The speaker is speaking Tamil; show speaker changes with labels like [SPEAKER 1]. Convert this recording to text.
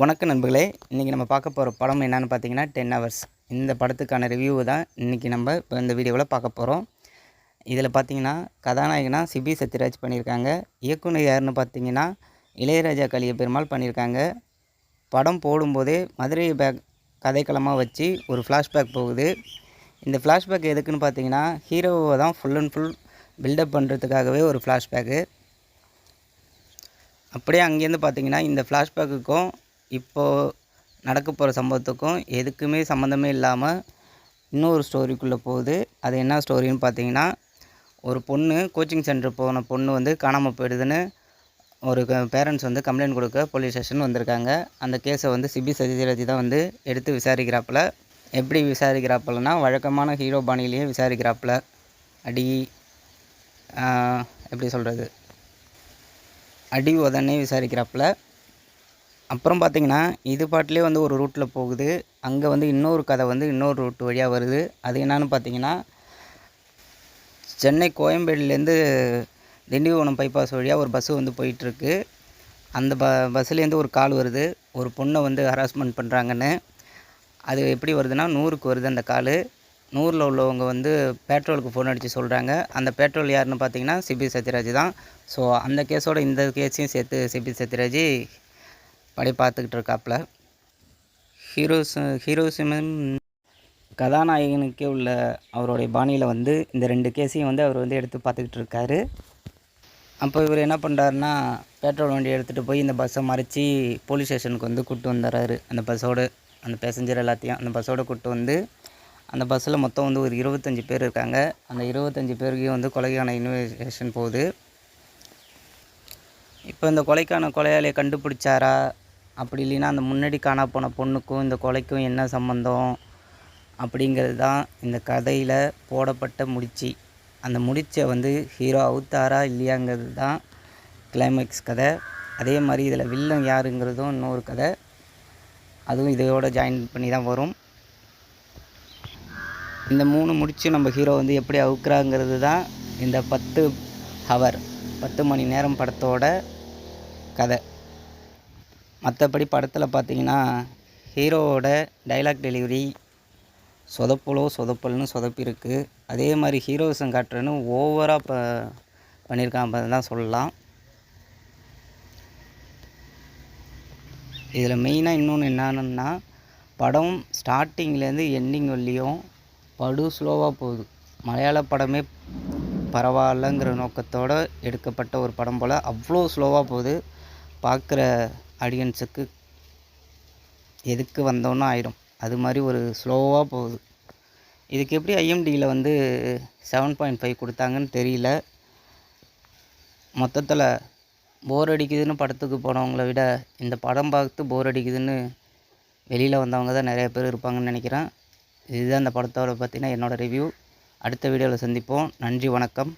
[SPEAKER 1] வணக்கம் நண்பர்களே இன்றைக்கி நம்ம பார்க்க போகிற படம் என்னென்னு பார்த்தீங்கன்னா டென் ஹவர்ஸ். இந்த படத்துக்கான ரிவ்யூ தான் இன்றைக்கி நம்ம இப்போ இந்த வீடியோவில் பார்க்க போகிறோம் இதில் பார்த்தீங்கன்னா கதாநாயகனா சிபி சத்யராஜ் பண்ணியிருக்காங்க. இயக்குனர் யாருன்னு பார்த்தீங்கன்னா இளையராஜா கலிய பெருமாள் பண்ணியிருக்காங்க. படம் போடும்போதே மதுரை பேக் கதைக்களமாக வச்சு ஒரு ஃப்ளாஷ்பேக் போகுது. இந்த ஃப்ளாஷ்பேக் எதுக்குன்னு பார்த்தீங்கன்னா ஹீரோவை தான் ஃபுல் அண்ட் ஃபுல் பில்டப் பண்ணுறதுக்காகவே ஒரு ஃப்ளாஷ்பேக்கு அப்படியே அங்கேருந்து பார்த்தீங்கன்னா இந்த ஃப்ளாஷ்பேக்குக்கும் இப்போது நடக்க போகிற சம்பவத்துக்கும் எதுக்குமே சம்மந்தமே இல்லாமல் இன்னொரு ஸ்டோரிக்குள்ளே போகுது. அது என்ன ஸ்டோரின்னு பார்த்தீங்கன்னா ஒரு பொண்ணு கோச்சிங் சென்டர் போன பொண்ணு வந்து காணாமல் போயிடுதுன்னு ஒரு பேரண்ட்ஸ் வந்து கம்ப்ளைண்ட் கொடுக்க போலீஸ் ஸ்டேஷன் வந்திருக்காங்க. அந்த கேஸை வந்து சிபி சத்யராஜ் தான் வந்து எடுத்து விசாரிக்கிறாப்புல. எப்படி விசாரிக்கிறாப்பில்னா வழக்கமான ஹீரோ பாணியிலேயே விசாரிக்கிறாப்புல. அடி எப்படி சொல்கிறது அடி உதனே விசாரிக்கிறாப்புல. அப்புறம் பார்த்தீங்கன்னா இது பாட்டிலே வந்து ஒரு ரூட்டில் போகுது. அங்கே வந்து இன்னொரு கதை வந்து இன்னொரு ரூட் வழியாக வருது. அது என்னன்னு பார்த்தீங்கன்னா சென்னை கோயம்பேடுலேருந்து திண்டிவனம் பைபாஸ் வழியாக ஒரு பஸ்ஸு வந்து போயிட்டுருக்கு. அந்த ப பஸ்ஸுலேருந்து ஒரு கால் வருது. ஒரு பொண்ணை வந்து ஹராஸ்மெண்ட் பண்ணுறாங்கன்னு அது எப்படி வருதுன்னா நூறுக்கு வருது அந்த கால். நூறில் உள்ளவங்க வந்து பெட்ரோலுக்கு ஃபோன் அடித்து சொல்கிறாங்க அந்த பெட்ரோல் யாருன்னு பார்த்தீங்கன்னா சிபி சத்யராஜ் தான். ஸோ அந்த கேஸோட இந்த கேஸையும் சேர்த்து சிபி சத்யராஜ் படி பார்த்துக்கிட்டு இருக்காப்புல ஹீரோஸ் ஹீரோசிமம் கதாநாயகனுக்கே உள்ள அவருடைய பாணியில் வந்து இந்த ரெண்டு கேஸையும் வந்து அவர் வந்து எடுத்து பார்த்துக்கிட்டு இருக்காரு அப்போ இவர் என்ன பண்ணுறாருன்னா பெட்ரோல் வண்டி எடுத்துகிட்டு போய் இந்த பஸ்ஸை மறைச்சி போலீஸ் ஸ்டேஷனுக்கு வந்து கூப்பிட்டு வந்துடுறாரு அந்த பஸ்ஸோடு அந்த பேசஞ்சர் எல்லாத்தையும் அந்த பஸ்ஸோடு கூப்பிட்டு வந்து அந்த பஸ்ஸில் மொத்தம் வந்து ஒரு இருபத்தஞ்சி பேர் இருக்காங்க. அந்த இருபத்தஞ்சி பேருக்கையும் வந்து கொலைக்கான இன்வெஸ்டிகேஷன் போகுது. இப்போ இந்த கொலைக்கான கொலையாளியை கண்டுபிடிச்சாரா? அப்படி இல்லைன்னா அந்த முன்னாடி காணா போன பொண்ணுக்கும் இந்த கொலைக்கும் என்ன சம்மந்தம் அப்படிங்கிறது தான் இந்த கதையில் போடப்பட்ட முடிச்சு. அந்த முடிச்சை வந்து ஹீரோ அவுத்தாரா இல்லையாங்கிறது தான் கிளைமேக்ஸ் கதை. அதே மாதிரி இதில் வில்லன் யாருங்கிறதும் இன்னொரு கதை. அதுவும் இதோட ஜாயின் பண்ணி தான் வரும். இந்த மூணு முடிச்சு நம்ம ஹீரோ வந்து எப்படி அவுக்குறாங்கிறது தான் இந்த பத்து ஹவர் பத்து மணி நேரம் படத்தோட கதை. மற்றபடி படத்தில் பார்த்தீங்கன்னா ஹீரோவோட டைலாக் டெலிவரி சொதப்பலோ சொதப்பல்னு சொதப்பிருக்கு. அதே மாதிரி ஹீரோஸும் காட்டுறேன்னு ஓவராக ப பண்ணியிருக்கான் தான் சொல்லலாம். இதில் மெயினாக இன்னொன்று என்னன்னா படம் ஸ்டார்டிங்லேருந்து எண்டிங் வரலையும் படு ஸ்லோவாக போகுது. மலையாள படமே பரவாயில்லங்கிற நோக்கத்தோடு எடுக்கப்பட்ட ஒரு படம் போல் அவ்வளோ ஸ்லோவாக போகுது. பார்க்குற ஆடியன்ஸுக்கு எதுக்கு வந்தோன்னு ஆயிடும் அது மாதிரி ஒரு ஸ்லோவாக போகுது. இதுக்கு எப்படி ஐஎம்டியில் வந்து செவன் பாயிண்ட் ஃபைவ் கொடுத்தாங்கன்னு தெரியல. மொத்தத்தில் போர் அடிக்குதுன்னு படத்துக்கு போனவங்கள விட இந்த படம் பார்த்து போர் அடிக்குதுன்னு வெளியில் வந்தவங்க தான் நிறைய பேர் இருப்பாங்கன்னு நினைக்கிறேன். இதுதான் இந்த படத்தோட பார்த்திங்கன்னா என்னோடய ரிவ்யூ அடுத்த வீடியோவில் சந்திப்போம். நன்றி வணக்கம்.